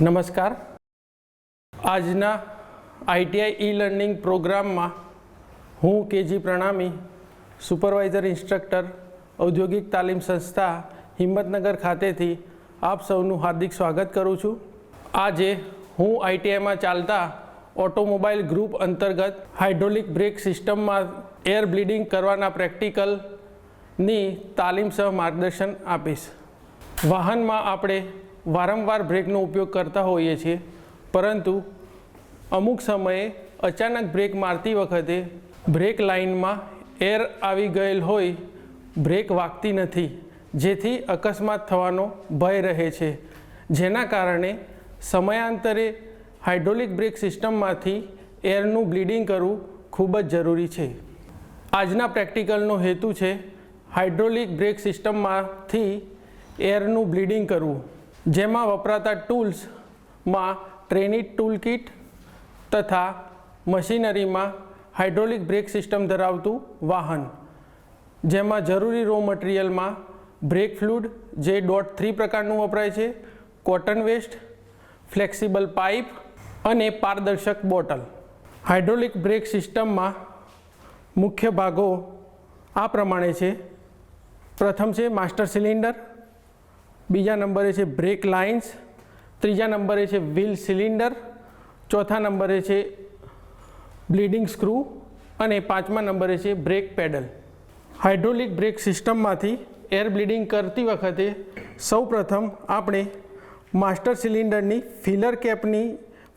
નમસ્કાર. આજના ITI e learning પ્રોગ્રામમાં હું કેજી પ્રણામી, સુપરવાઇઝર ઇન્સ્ટ્રક્ટર, ઔદ્યોગિક તાલીમ સંસ્થા, હિંમતનગર ખાતેથી આપ સૌનું હાર્દિક સ્વાગત કરું છું. આજે હું આઈટીઆઈમાં ચાલતા ઓટોમોબાઈલ ગ્રુપ અંતર્ગત હાઇડ્રોલિક બ્રેક સિસ્ટમમાં એર બ્લીડિંગ કરવાના પ્રેક્ટિકલની તાલીમ સહ માર્ગદર્શન આપીશ. વાહનમાં આપણે વારંવાર બ્રેકનો ઉપયોગ કરતા હોઈએ છીએ. પરંતુ અમુક સમયે અચાનક બ્રેક મારતી વખતે બ્રેક લાઇનમાં એર આવી ગયેલ હોય, બ્રેક વાગતી નથી, જેથી અકસ્માત થવાનો ભય રહે છે. જેના કારણે સમયાંતરે હાઇડ્રોલિક બ્રેક સિસ્ટમમાંથી એરનું બ્લીડિંગ કરવું ખૂબ જ જરૂરી છે. આજના પ્રેક્ટિકલનો હેતુ છે હાઇડ્રોલિક બ્રેક સિસ્ટમમાંથી એરનું બ્લીડિંગ કરવું. જેમાં વપરાતા ટૂલ્સમાં ટ્રેનિટ ટૂલ કિટ તથા મશીનરીમાં હાઇડ્રોલિક બ્રેક સિસ્ટમ ધરાવતું વાહન, જેમાં જરૂરી રો મટીરિયલમાં બ્રેક ફ્લુડ જે ડોટ થ્રી પ્રકારનું વપરાય છે કોટન વેસ્ટ ફ્લેક્સિબલ પાઇપ અને પારદર્શક બોટલ. હાઇડ્રોલિક બ્રેક સિસ્ટમમાં મુખ્ય ભાગો આ પ્રમાણે છે. પ્રથમ છે માસ્ટર સિલિન્ડર બીજા નંબરે છે બ્રેક લાઇન્સ, ત્રીજા નંબરે છે વ્હીલ સિલિન્ડર, ચોથા નંબરે છે બ્લીડિંગ સ્ક્રૂ અને પાંચમા નંબરે છે બ્રેક પેડલ. હાઇડ્રોલિક બ્રેક સિસ્ટમમાંથી એર બ્લીડિંગ કરતી વખતે સૌપ્રથમ આપણે માસ્ટર સિલિન્ડરની ફિલર કેપની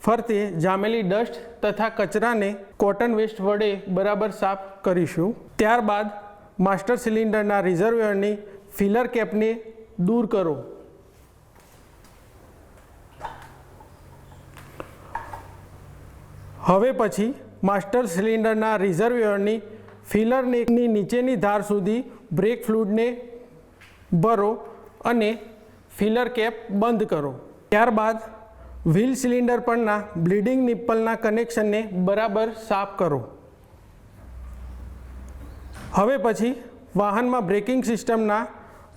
ફરતે જામેલી ડસ્ટ તથા કચરાને કોટન વેસ્ટ વડે બરાબર સાફ કરીશું. ત્યારબાદ માસ્ટર સિલિન્ડરના રિઝર્વેરની ફિલર કેપને દૂર કરો. હવે પછી માસ્ટર સિલિન્ડરના રિઝર્વરની ફિલરની નીચેની ધાર સુધી બ્રેક ફ્લુડને ભરો અને ફિલર કેપ બંધ કરો. ત્યારબાદ વ્હીલ સિલિન્ડર પરના બ્લીડિંગ નિપ્પલના કનેક્શનને બરાબર સાફ કરો. હવે પછી વાહનમાં બ્રેકિંગ સિસ્ટમના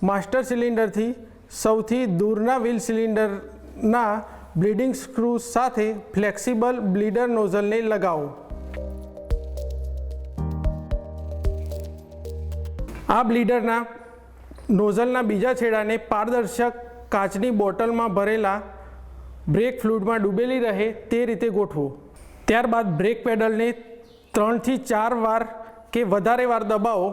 માસ્ટર સિલિન્ડરથી સૌથી દૂરના વ્હીલ સિલિન્ડરના બ્લીડિંગ સ્ક્રૂ સાથે ફ્લેક્સિબલ બ્લીડર નોઝલને લગાવો. આ બ્લીડરના નોઝલના બીજા છેડાને પારદર્શક કાચની બોટલમાં ભરેલા બ્રેક ફ્લુડમાં ડૂબેલી રહે તે રીતે ગોઠવો. ત્યારબાદ બ્રેક પેડલને ત્રણથી ચાર વાર કે વધારે વાર દબાવો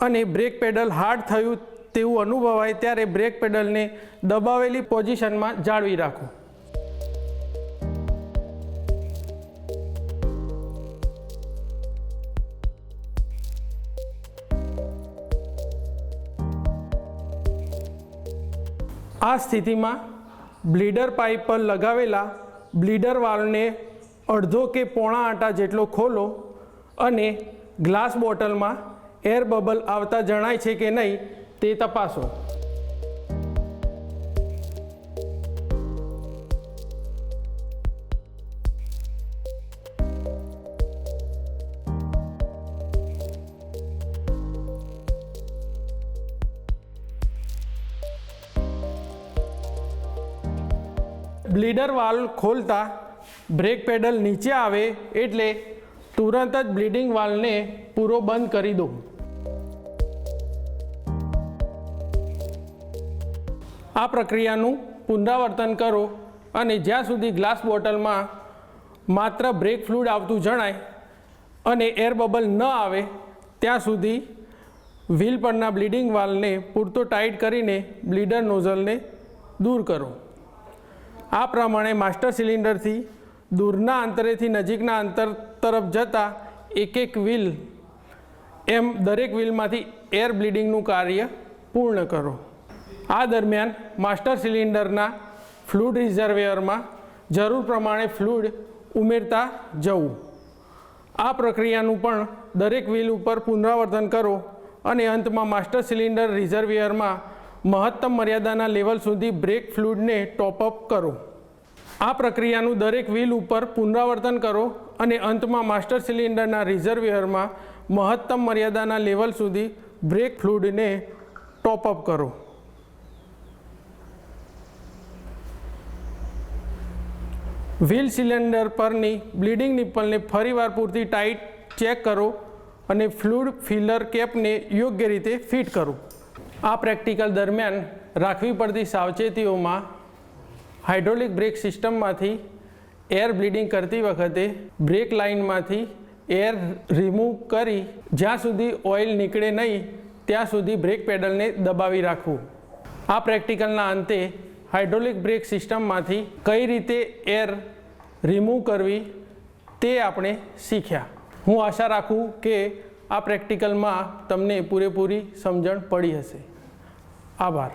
અને બ્રેક પેડલ હાર્ડ થયું તેવું અનુભવાય ત્યારે બ્રેક પેડલને દબાવેલી પોઝિશનમાં જાળવી રાખો. આ સ્થિતિમાં બ્લીડર પાઇપ પર લગાવેલા બ્લીડર વાલ્વને અડધો કે પોણા આંટા જેટલો ખોલો અને ગ્લાસ બોટલમાં એર બબલ આવતા જણાય છે કે નહીં તે તપાસો. બ્લીડર વાલ્વ ખોલતા બ્રેક પેડલ નીચે આવે એટલે તુરંત જ બ્લીડિંગ વાલ્વને પૂરો બંધ કરી દો. આ પ્રક્રિયાનું પુનરાવર્તન કરો અને જ્યાં સુધી ગ્લાસ બોટલમાં માત્ર બ્રેક ફ્લુડ આવતું જણાય અને એર બબલ ન આવે, ત્યાં સુધી વ્હીલ પરના બ્લીડિંગ વાલ્વને પૂરતો ટાઈટ કરીને બ્લીડર નોઝલને દૂર કરો. આ પ્રમાણે માસ્ટર સિલિન્ડરથી દૂરના અંતરેથી નજીકના અંતર તરફ જતા એક એક વ્હીલ એમ દરેક વ્હીલમાંથી એર બ્લીડિંગનું કાર્ય પૂર્ણ કરો. આ દરમિયાન માસ્ટર સિલિન્ડરના ફ્લુડ રિઝર્વેયરમાં જરૂર પ્રમાણે ફ્લુડ ઉમેરતા જવું. આ પ્રક્રિયાનું પણ દરેક વ્હીલ ઉપર પુનરાવર્તન કરો અને અંતમાં માસ્ટર સિલિન્ડર રિઝર્વેયરમાં મહત્તમ મર્યાદાના લેવલ સુધી બ્રેક ફ્લુડને ટોપઅપ કરો. આ પ્રક્રિયાનું દરેક વ્હીલ ઉપર પુનરાવર્તન કરો અને અંતમાં માસ્ટર સિલિન્ડરના રિઝર્વેયરમાં મહત્તમ મર્યાદાના લેવલ સુધી બ્રેક ફ્લુડને ટોપઅપ કરો. વ્હીલ સિલિન્ડર પરની બ્લીડિંગ નિપ્પલને ફરીવાર પૂરતી ટાઈટ ચેક કરો અને ફ્લૂડ ફિલર કેપને યોગ્ય રીતે ફિટ કરો. આ પ્રેક્ટિકલ દરમિયાન રાખવી પડતી સાવચેતીઓમાં હાઇડ્રોલિક બ્રેક સિસ્ટમમાંથી એર બ્લીડિંગ કરતી વખતે બ્રેક લાઇનમાંથી એર રિમૂવ કરી જ્યાં સુધી ઓઇલ નીકળે નહીં, ત્યાં સુધી બ્રેક પેડલને દબાવી રાખવું. આ પ્રેક્ટિકલના અંતે હાઇડ્રોલિક બ્રેક સિસ્ટમમાંથી કઈ રીતે એર રિમૂવ કરવી તે આપણે શીખ્યા. હું આશા રાખું કે આ પ્રેક્ટિકલમાં તમને પૂરેપૂરી સમજણ પડી હશે. આભાર.